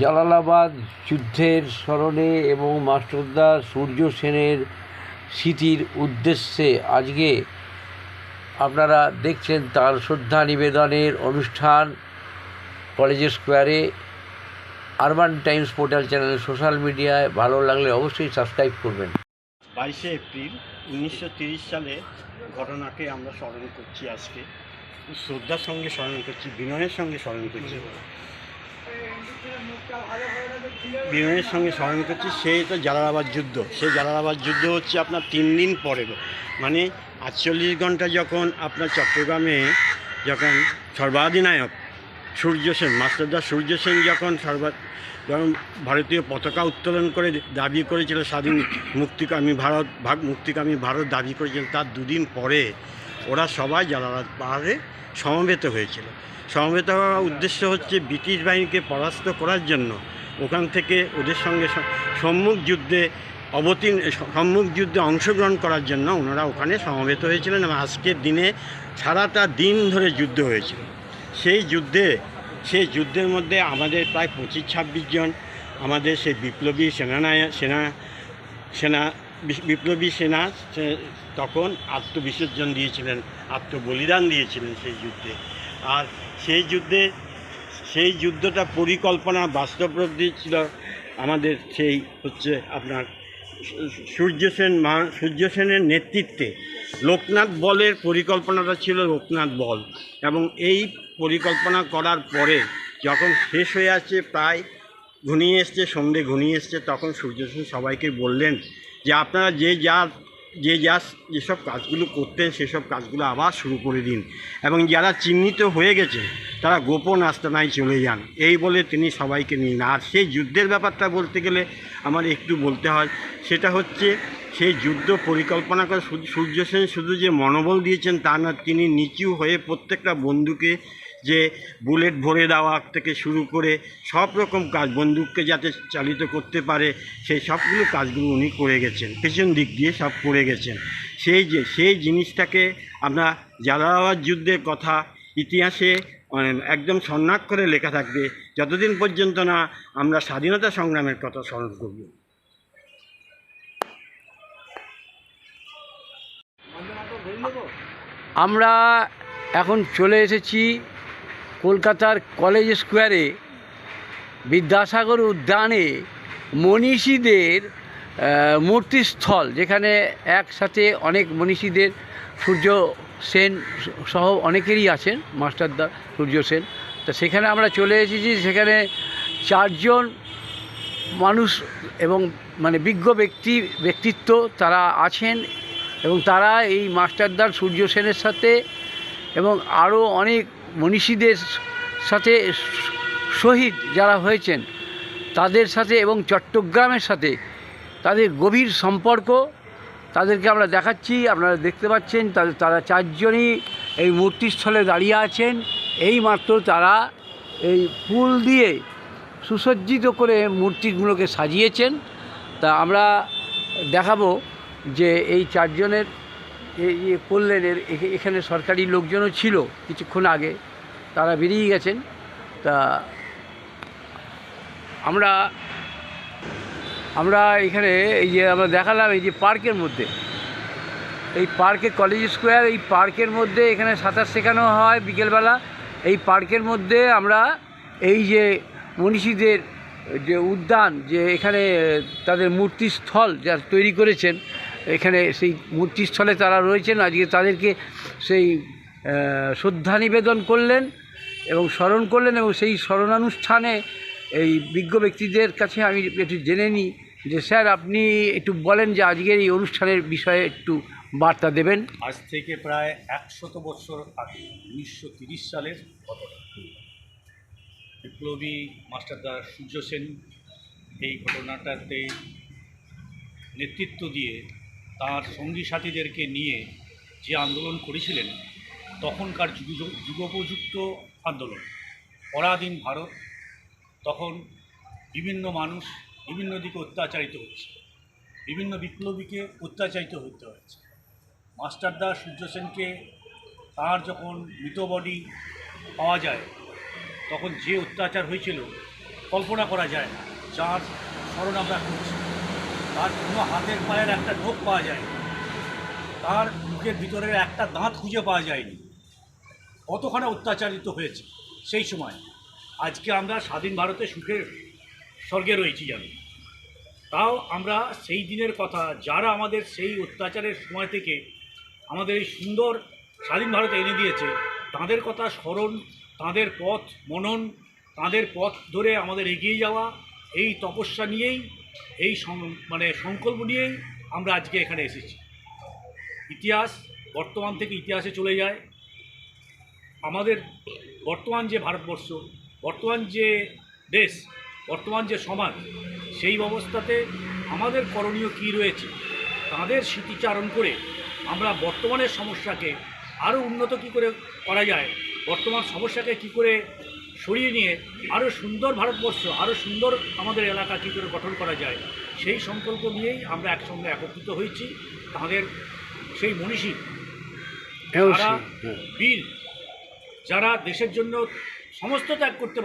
জালালাবাদ যুদ্ধের স্মরণে এবং মাস্টারদা সূর্য সেনের স্মৃতির উদ্দেশ্যে আজকে আপনারা দেখছেন তার শ্রদ্ধা নিবেদনের অনুষ্ঠান কলেজের স্কোয়ারে, urban times portal channel social মিডিয়ায়। ভালো লাগলে অবশ্যই সাবস্ক্রাইব করবেন। বাইশে এপ্রিল উনিশশো সালে ঘটনাকে আমরা স্মরণ করছি আজকে। শ্রদ্ধার সঙ্গে স্মরণ করছি, বিনয়ের সঙ্গে স্মরণ করছি। বিনয়ের সঙ্গে স্মরণ করছি সেই তো জালালাবাদ যুদ্ধ। সেই জালালাবাদ যুদ্ধ হচ্ছে আপনার তিন দিন পরে। মানে আটচল্লিশ ঘণ্টা যখন আপনার চট্টগ্রামে যখন সর্বাধিনায়ক সূর্য সেন, মাস্টারদা সূর্য সেন যখন সর্বা, যখন ভারতীয় পতাকা উত্তোলন করে দাবি করেছিল, স্বাধীন মুক্তিকামী ভারত, ভাগ, মুক্তিকামী ভারত দাবি করেছিল, তার দুদিন পরে ওরা সবাই জালালাবাদ পাহাড়ে সমবেত হয়েছিল। সমবেত হওয়ার উদ্দেশ্য হচ্ছে ব্রিটিশ বাহিনীকে পরাস্ত করার জন্য ওখান থেকে ওদের সঙ্গে সম্মুখ যুদ্ধে অবতীর্ণ, সম্মুখ যুদ্ধে অংশগ্রহণ করার জন্য ওনারা ওখানে সমবেত হয়েছিলেন এবং আজকের দিনে সারাটা দিন ধরে যুদ্ধ হয়েছিল। সেই যুদ্ধে, সেই যুদ্ধের মধ্যে আমাদের প্রায় পঁচিশ ছাব্বিশ জন, আমাদের সেই বিপ্লবী সেনানায়ক, সেনা সেনা বিপ্লবী সেনা তখন আত্মবিসর্জন দিয়েছিলেন, আত্মবলিদান দিয়েছিলেন সেই যুদ্ধে। আর সেই যুদ্ধে, সেই যুদ্ধটা পরিকল্পনা বাস্তব রূপ দিয়েছিল আমাদের সেই হচ্ছে আপনার সূ- সূর্য সেন মহা সূর্য সেনের নেতৃত্বে। লোকনাথ বলের পরিকল্পনাটা ছিল লোকনাথ বল। এবং এই পরিকল্পনা করার পরে যখন শেষ হয়ে আসছে, প্রায় ঘনিয়ে এসছে, সন্ধে ঘনিয়ে এসছে, তখন সূর্য সেন সবাইকে বললেন যে আপনারা যে যা যে যা, যেসব কাজগুলো করতেন, সেসব কাজগুলো আবার শুরু করে দিন। এবং যারা চিহ্নিত হয়ে গেছে, তারা গোপন আস্তানায় চলে যান। এই বলে তিনি সবাইকে নিন। আর সেই যুদ্ধের ব্যাপারটা বলতে গেলে আমার একটু বলতে হয়। সেটা হচ্ছে, সেই যুদ্ধ পরিকল্পনা করে সূর্য সেন শুধু যে মনোবল দিয়েছেন তা না তিনি নিচু হয়ে প্রত্যেকটা বন্ধুকে যে বুলেট ভরে দেওয়া থেকে শুরু করে সব রকম কাজ, বন্দুককে যাতে চালিত করতে পারে, সেই সবগুলো কাজগুলো উনি করে গেছেন। পেছন দিক দিয়ে সব করে গেছেন। সেই যে, সেই জিনিসটাকে আমরা জালালাবাদ যুদ্ধের কথা ইতিহাসে মানে একদম করে লেখা থাকবে, যতদিন পর্যন্ত না আমরা স্বাধীনতা সংগ্রামের কথা স্মরণ করব। আমরা এখন চলে এসেছি কলকাতার কলেজ স্কোয়ারে বিদ্যাসাগর উদ্যানে মনীষীদের মূর্তিস্থল, যেখানে একসাথে অনেক মনীষীদের সূর্য সেন সহ অনেকেরই আছেন মাস্টারদা সূর্য সেন। তা সেখানে আমরা চলে এসেছি, সেখানে চারজন মানুষ এবং মানে বিজ্ঞ ব্যক্তি, ব্যক্তিত্ব তারা আছেন এবং তারা এই মাস্টারদার সূর্য সেনের সাথে এবং আরও অনেক মনীষীদের সাথে শহীদ যারা হয়েছেন, তাদের সাথে এবং চট্টগ্রামের সাথে তাদের গভীর সম্পর্ক, তাদেরকে আমরা দেখাচ্ছি, আপনারা দেখতে পাচ্ছেন, তাদের, তারা চারজনই এই মূর্তিস্থলে দাঁড়িয়ে আছেন। এই মাত্র তারা এই ফুল দিয়ে সুসজ্জিত করে মূর্তিগুলোকে সাজিয়েছেন। তা আমরা দেখাবো যে এই চারজনের ইয়ে করলেন, এর এখানে সরকারি লোকজনও ছিল কিছুক্ষণ আগে, তারা বেরিয়ে গেছেন। তা আমরা আমরা এখানে এই যে আমরা দেখালাম এই যে পার্কের মধ্যে। এই পার্কে কলেজ স্কোয়ার, এই পার্কের মধ্যে এখানে সাঁতার শেখানো হয় বিকেলবেলা। এই পার্কের মধ্যে আমরা এই যে মনীষীদের যে উদ্যান, যে এখানে তাদের মূর্তিস্থল যা তৈরি করেছেন এখানে সেই মূর্তিস্থলে তারা রয়েছেন। আজকে তাদেরকে সেই শ্রদ্ধা নিবেদন করলেন এবং স্মরণ করলেন এবং সেই স্মরণানুষ্ঠানে এই বিজ্ঞ ব্যক্তিদের কাছে আমি একটু জেনে নিই যে, স্যার, আপনি একটু বলেন যে আজকের এই অনুষ্ঠানের বিষয়ে একটু বার্তা দেবেন। আজ থেকে প্রায় একশত বছর আগে, উনিশশো তিরিশ সালের ঘটনা। বিপ্লবী মাস্টারদা সূর্য সেন এই ঘটনাটাতে নেতৃত্ব দিয়ে তার সঙ্গী সাথীদেরকে নিয়ে যে আন্দোলন করেছিলেন, তখনকার যুগ, যুগোপযুক্ত আন্দোলন। পরাধীন ভারত, তখন বিভিন্ন মানুষ বিভিন্ন দিকে অত্যাচারিত হচ্ছে, বিভিন্ন বিপ্লবীকে অত্যাচারিত হতে হয়েছে মাস্টারদা সূর্য সেনকে তার যখন মৃত বডি পাওয়া যায়, তখন যে অত্যাচার হয়েছিল, কল্পনা করা যায় না, যার স্মরণ আমরা করছি। তার কোনো হাতের পায়ের একটা নোখ পাওয়া যায় তার মুখের ভিতরের একটা দাঁত খুঁজে পাওয়া যায়নি। কতখানি অত্যাচারিত হয়েছে সেই সময়। আজকে আমরা স্বাধীন ভারতে সুখের স্বর্গে রয়েছি জানি। তাও আমরা সেই দিনের কথা, যারা আমাদের সেই অত্যাচারের সময় থেকে আমাদের এই সুন্দর স্বাধীন ভারতে এনে দিয়েছে, তাদের কথা স্মরণ, তাদের পথ মনন, তাদের পথ ধরে আমাদের এগিয়ে যাওয়া, এই তপস্যা নিয়েই এই মানে সংকল্প নিয়েই আমরা আজকে এখানে এসেছি। ইতিহাস বর্তমান থেকে ইতিহাসে চলে যায়। আমাদের বর্তমান যে ভারতবর্ষ, বর্তমান যে দেশ, বর্তমান যে সমাজ, সেই অবস্থাতে আমাদের করণীয় কী রয়েছে, তাদের স্মৃতিচারণ করে আমরা বর্তমানের সমস্যাকে আরও উন্নত কী করে করা যায়, বর্তমান সমস্যাকে কী করে সরিয়ে নিয়ে আরও সুন্দর ভারতবর্ষ আরও সুন্দর আমাদের এলাকা কী করে গঠন করা যায় সেই সংকল্প নিয়েই আমরা একসঙ্গে একত্রিত হয়েছি তাদের সেই মনীষী হ্যাঁ, যারা হ্যাঁ। বীর যারা দেশের জন্য সমস্ত ত্যাগ করতে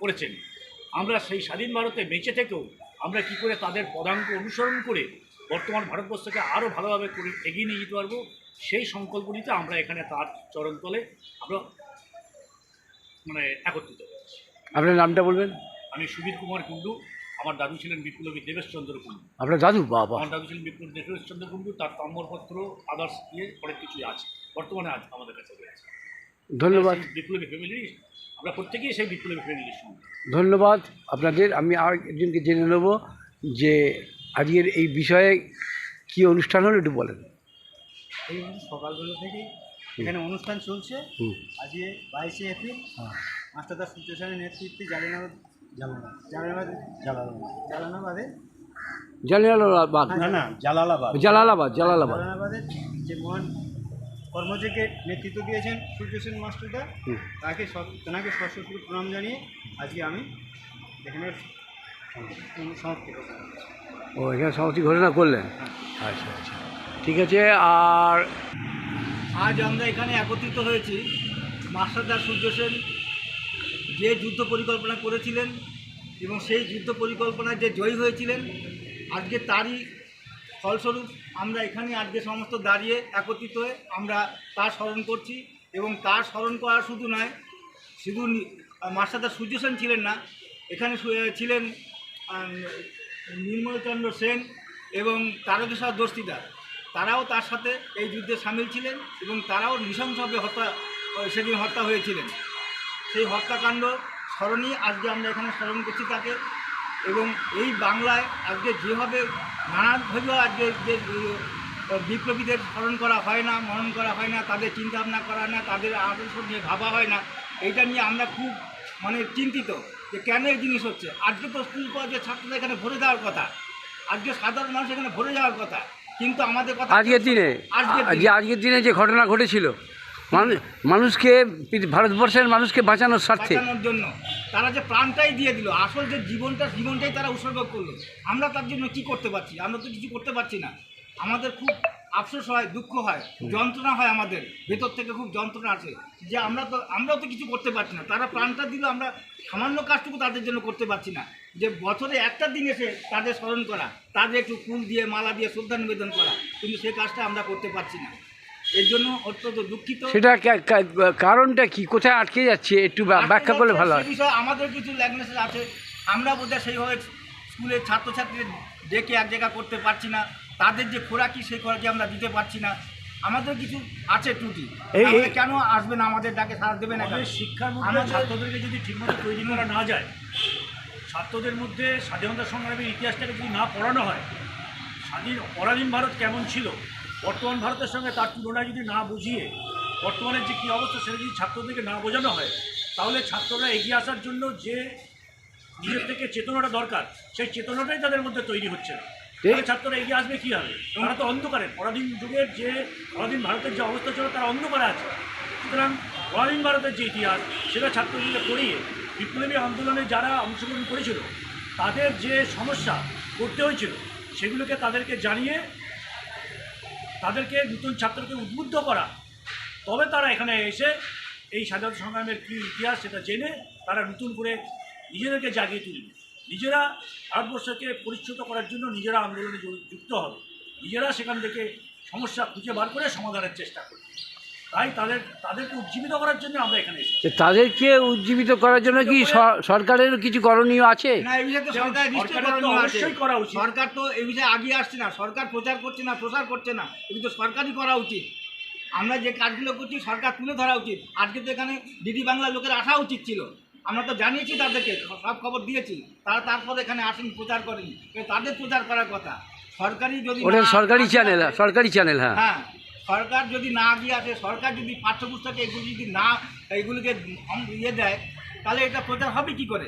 করেছেন আমরা সেই স্বাধীন ভারতে বেঁচে থেকেও আমরা কি করে তাদের পদাঙ্ক অনুসরণ করে বর্তমান ভারতবর্ষকে আরও ভালোভাবে করে এগিয়ে নিয়ে যেতে পারব সেই সংকল্প নিতে আমরা এখানে তার চরণতলে আমরা মানে একত্রিত হয়েছি। আপনার নামটা বলবেন? আমি সুবীর কুমার কুণ্ডু আমার দাদু ছিলেন বিপ্লবী দেবেশচন্দ্র কুণ্ডু। আপনার দাদু? বাবা আমার দাদু ছিলেন বিপ্লবী দেবেশচন্দ্র কুণ্ডু তার তাম্রপত্র আদার্স দিয়ে অনেক কিছুই আছে বর্তমানে আজ আমাদের কাছে রয়েছে। ধন্যবাদ। বিপ্লবী ফ্যামিলি আমরা প্রত্যেকেই সেই বিপ্লবী ফ্যামিলির সঙ্গে। ধন্যবাদ আপনাদের। আমি আর একজনকে জেনে নেব যে আজকের এই বিষয়ে কি অনুষ্ঠান হলো একটু বলেন। এই সকালবেলা থেকেই এখানে অনুষ্ঠান চলছে। আজকে বাইশে এপ্রিল। হ্যাঁ। মাস্টারদা সূর্য নেতৃত্বে জালানাবাদ জালানাবাদ জালানাবাদ জালালাবাদ। জালানাবাদে জালালাবাদ না না জালালাবাদ। জালালাবাদ জালালাবাদ। জালানাবাদের যে মহান কর্মযজ্ঞের নেতৃত্ব দিয়েছেন সূর্য সেন মাস্টারদা। তাকে তেনাকে সশস্ত্র প্রণাম জানিয়ে আজকে আমি এখানে সমাপ্তি ও এখানে সমাপ্তি ঘোষণা করলেন? আচ্ছা আচ্ছা। ঠিক আছে আর আজ আমরা এখানে একত্রিত হয়েছি। মাস্টারদা সূর্য সেন যে যুদ্ধ পরিকল্পনা করেছিলেন এবং সেই যুদ্ধ পরিকল্পনায় যে জয়ী হয়েছিলেন, আজকে তারই ফলস্বরূপ আমরা এখানে আজকে সমস্ত দাঁড়িয়ে একত্রিত হয়ে আমরা তার স্মরণ করছি এবং তার স্মরণ করা শুধু নয়, শুধু নি- মাস্টারদা সূর্য সেন ছিলেন না, এখানে ছিলেন নির্মলচন্দ্র সেন এবং তারকেশ্বর দস্তিদার। তারাও তার সাথে এই যুদ্ধে সামিল ছিলেন এবং তারাও নৃশংসভাবে হত্যা, সেদিন হত্যা হয়েছিলেন। সেই হত্যাকাণ্ড স্মরণই আজকে আমরা এখানে স্মরণ করছি তাকে এবং এই বাংলায় আজকে যেভাবে নানাভাবে আজকে যে বিপ্লবীদের স্মরণ করা হয় না, মনন করা হয় না, তাদের চিন্তাভাবনা করা না, তাদের আদর্শ নিয়ে ভাবা হয় না, এইটা নিয়ে আমরা খুব মানে চিন্তিত যে কেন এই জিনিস হচ্ছে। আজকে তো স্কুল কলেজের ছাত্রদের এখানে ভরে দেওয়ার কথা। আজকে সাধারণ মানুষ এখানে ভরে যাওয়ার কথা। কিন্তু আমাদের কথা আজকের দিনে? যে আজকের দিনে। যে ঘটনা ঘটেছিল মানুষ মানুষকে ভারতবর্ষের মানুষকে বাঁচানোর স্বার্থে। জন্য। তারা যে প্রাণটাই দিয়ে দিল আসল যে জীবনটা জীবনটাই তারা উৎসর্গ করল। আমরা তার জন্য কি করতে পারছি? আমরা তো কিছু করতে পারছি না। আমাদের খুব আফসোস হয় দুঃখ হয় যন্ত্রণা হয় আমাদের। ভেতর থেকে খুব যন্ত্রণা আছে যে আমরা তো আমরাও তো কিছু করতে পারছি না। তারা প্রাণটা দিল আমরা সামান্য কাজটুকু তাদের জন্য করতে পারছি না। যে বছরে একটা দিন এসে তাদের স্মরণ করা তাদের একটু ফুল দিয়ে মালা দিয়ে শ্রদ্ধা নিবেদন করা কিন্তু সেই কাজটা আমরা করতে পারছি না। এর জন্য অত্যন্ত দুঃখিত। সেটা কারণটা কি? কোথায় আটকে যাচ্ছে? একটু ব্যা- ব্যাখ্যা করলে ভালো হয়। বিষয়ে আমাদের কিছু ল্যাগনেস আছে। আমরা বোধহয় সেইভাবে স্কুলের ছাত্রছাত্রীদের ডেকে এক জায়গা করতে পারছি না। তাদের যে খোরাকি সেই খোরাকি আমরা দিতে পারছি না। আমাদের কিছু আছে ত্রুটি। কেন আসবে না? আমাদের ডাকে সারা দেবে না? শিক্ষার মধ্যে ছাত্রদেরকে যদি ঠিকমতো তৈরি করা না যায় ছাত্রদের মধ্যে স্বাধীনতা সংগ্রামের ইতিহাসটাকে যদি না পড়ানো হয় স্বাধীন পরাধীন ভারত কেমন ছিল? বর্তমান ভারতের সঙ্গে তার তুলনায় যদি না বুঝিয়ে বর্তমানের যে কী অবস্থা সেটা যদি ছাত্রদেরকে না বোঝানো হয় তাহলে ছাত্ররা এগিয়ে আসার জন্য যে নিজের থেকে চেতনাটা দরকার সেই চেতনাটাই তাদের মধ্যে তৈরি হচ্ছে। না ছাত্ররা এগিয়ে আসবে কী হবে তারা তো অন্ধকারে। পরাধীন যুগের যে, পরাধীন ভারতের যে অবস্থা ছিল তারা অন্ধকারে আছে। সুতরাং পরাধীন ভারতের যে ইতিহাস, সেটা ছাত্রদেরকে পড়িয়ে বিপ্লবী আন্দোলনে যারা অংশগ্রহণ করেছিল, তাদের যে সমস্যা করতে হয়েছিল, সেগুলোকে তাদেরকে জানিয়ে, তাদেরকে নতুন ছাত্রকে উদ্বুদ্ধ করা। তবে তারা এখানে এসে এই স্বাধীনতা সংগ্রামের কী ইতিহাস সেটা জেনে, তারা নতুন করে নিজেদেরকে জাগিয়ে তুলবে। নিজেরা ভারতবর্ষকে পরিচ্ছন্ন করার জন্য নিজেরা আন্দোলনে যুক্ত হবে। নিজেরা সেখান থেকে সমস্যা খুঁজে বার করে সমাধানের চেষ্টা করবে। তাই তাদের তাদেরকে উজ্জীবিত করার জন্য আমরা এখানে এসেছি। তাদেরকে উজ্জীবিত করার জন্য কি সরকারের কিছু করণীয় আছে? না এই তো সরকার নিশ্চয়ই তো অবশ্যই করা উচিত। সরকার তো এই বিষয়ে আগিয়ে আসছে না। সরকার প্রচার করছে না প্রসার করছে না। এগুলো তো সরকারই করা উচিত। আমরা যে কাজগুলো করছি সরকার তুলে ধরা উচিত। আজকে তো এখানে ডিডি বাংলা লোকের আসা উচিত ছিল। আমরা তো জানিয়েছি তাদেরকে সব খবর দিয়েছি। তারা তারপর এখানে আসেন প্রচার করেনি। তাদের প্রচার করার কথা। সরকারি যদি ওটা সরকারি চ্যানেল সরকারি চ্যানেল হ্যাঁ। হ্যাঁ সরকার যদি না দিয়ে আসে সরকার যদি পাঠ্যপুস্তকে এগুলি যদি না এগুলিকে অম- ইয়ে দেয় তাহলে এটা প্রচার হবে কি করে?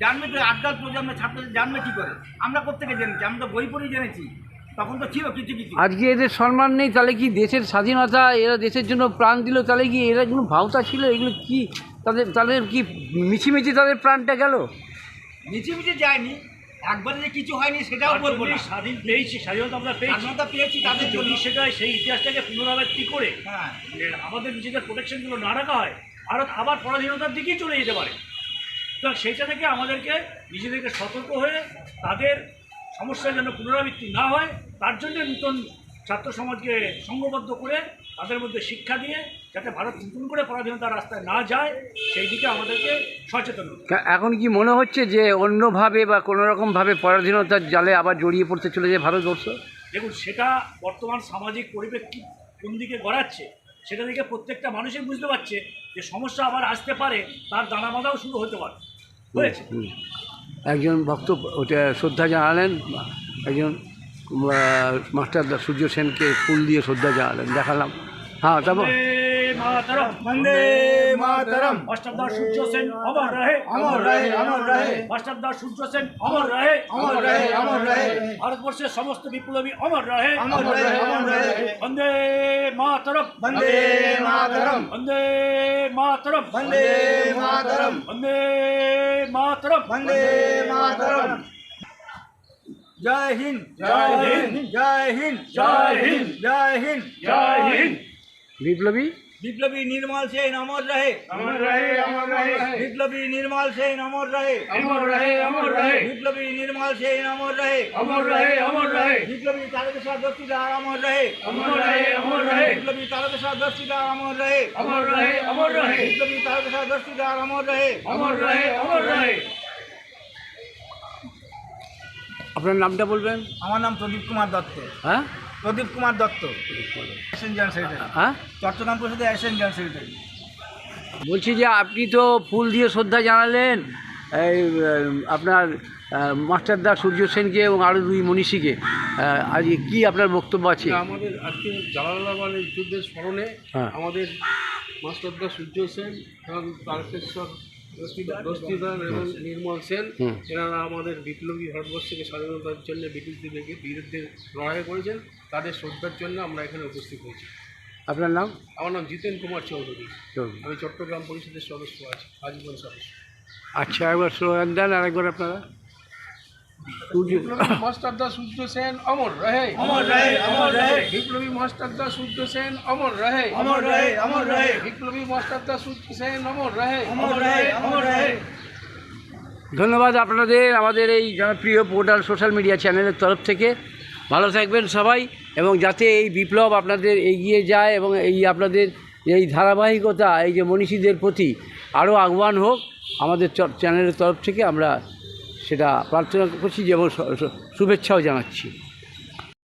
জানবে তো আজকাল প্রজন্মের ছাত্রদের জানবে কি করে? আমরা কোথেকে জেনেছি? আমরা তো বই পড়েই জেনেছি। তখন তো ছিল কিছু কিছু। আজকে এদের সম্মান নেই তাহলে কি দেশের স্বাধীনতা এরা দেশের জন্য প্রাণ দিল তাহলে কি এরা কোনো ভাওতা ছিল? এগুলো কি তাদের তাদের কি মিছিমিছি তাদের প্রাণটা গেল? মিছিমিছি যায়নি। একবারে যে কিছু হয়নি সেটাও বলব না। স্বাধীন পেয়েছি স্বাধীনতা আমরা পেয়েছি। স্বাধীনতা পেয়েছি তাদের তাদের জন্য। যদি সেটা সেই ইতিহাসটাকে পুনরাবৃত্তি করে হ্যাঁ। আমাদের নিজেদের প্রোটেকশনগুলো না রাখা হয় ভারত আবার পরাধীনতার দিকেই চলে যেতে পারে। সুতরাং সেইটা থেকে আমাদেরকে নিজেদেরকে সতর্ক হয়ে তাদের সমস্যার যেন পুনরাবৃত্তি না হয় তার জন্য নূতন ছাত্র সমাজকে সঙ্গবদ্ধ করে তাদের মধ্যে শিক্ষা দিয়ে যাতে ভারত নতুন করে পরাধীনতার রাস্তায় না যায় সেই দিকে আমাদেরকে সচেতন এখন কি মনে হচ্ছে যে অন্যভাবে বা কোনো রকমভাবে পরাধীনতার জালে আবার জড়িয়ে পড়তে চলে যায় ভারতবর্ষ? দেখুন সেটা বর্তমান সামাজিক কি কোন দিকে গড়াচ্ছে সেটা দিকে প্রত্যেকটা মানুষই বুঝতে পারছে যে সমস্যা আবার আসতে পারে তার দানা বাঁধাও শুরু হতে পারে। হয়েছে? একজন ভক্ত ওটা শ্রদ্ধা জানালেন একজন মাস্টার সূর্য সেনকে ফুল দিয়ে শ্রদ্ধা জানালেন দেখালাম। হ্যাঁ মাতরম। বন্দে মাতরম। মাস্টারদার সূর্য সেন অমর রহে। অমর রহে, অমর রহে। মাস্টারদার সূর্য সেন অমর রহে। অমর রহে, অমর রহে। ভারতবর্ষের সমস্ত বিপ্লবী অমর রহে। অমর রহে, অমর রহে। বন্দে মাতরম। বন্দে মাতরম। বন্দে মাতরম। বন্দে মাতরম। বন্দে মাতরম। বন্দে মাতরম। জয় হিন্দ। জয় হিন্দ। জয় হিন্দ। জয় হিন্দ। জয় হিন্দ। জয় হিন্দ। বিপ্লবী বিপ্লবী নির্মল সেন অমর রহে অমর রহে অমর রহে বিপ্লবী নির্মল সেন অমর রহে অমর রহে অমর রহে বিপ্লবী নির্মল সেন অমর রহে অমর রহে অমর রহে বিপ্লবী তারকেশ্বর দস্তিদার অমর রহে অমর রহে অমর রহে বিপ্লবী তারকেশ্বর দস্তিদার অমর রহে অমর রহে অমর রহে বিপ্লবী তারকেশ্বর দস্তিদার অমর রহে অমর রহে অমর রহে আপনার নামটা বলবেন আমার নাম প্রদীপ কুমার দত্ত হ্যাঁ প্রদীপ কুমার দত্ত। অ্যাসেন জেনারেল সেক্রেটারি হ্যাঁ? চট্টগ্রাম পরিষদের অ্যাসেন জেনারেল সেক্রেটারি বলছি যে আপনি তো ফুল দিয়ে শ্রদ্ধা জানালেন এই আপনার মাস্টারদা সূর্য সেনকে এবং আরও দুই মনীষীকে। আজকে কি আপনার বক্তব্য আছে? আমাদের আজকে জালালাবাদের যুদ্ধের স্মরণে হ্যাঁ। আমাদের মাস্টারদা সূর্য সেন এবং তারকেশ্বর দস্তিদার এবং নির্মল সেন এনারা আমাদের বিপ্লবী ভারতবর্ষকে স্বাধীনতার জন্য ব্রিটিশদেরকে বিরুদ্ধে লড়াই করেছেন। তাদের শ্রদ্ধার জন্য আমরা এখানে উপস্থিত হয়েছি। আপনার নাম? আমার নাম জিতেন কুমার চৌধুরী। আমি চট্টগ্রাম পরিষদের সদস্য আছি আজীবন সদস্য। আচ্ছা একবার স্লোগান দেন আরেকবার আপনারা। বিপ্লবী মাস্টারদা সূর্য সেন অমর রহে। অমর রহে, অমর রহে। বিপ্লবী মাস্টারদা সূর্য সেন অমর রহে। অমর রহে, অমর রহে। বিপ্লবী মাস্টারদা সূর্য সেন অমর রহে। অমর রহে অমর রহে। ধন্যবাদ আপনাদের আমাদের এই জনপ্রিয় পোর্টাল সোশ্যাল মিডিয়া চ্যানেলের তরফ থেকে। ভালো থাকবেন সবাই এবং যাতে এই বিপ্লব আপনাদের এগিয়ে যায় এবং এই আপনাদের এই ধারাবাহিকতা এই যে মনীষীদের প্রতি আরও আহ্বান হোক আমাদের চ- চ্যানেলের তরফ থেকে আমরা সেটা প্রার্থনা করছি যেমন শুভেচ্ছাও জানাচ্ছি।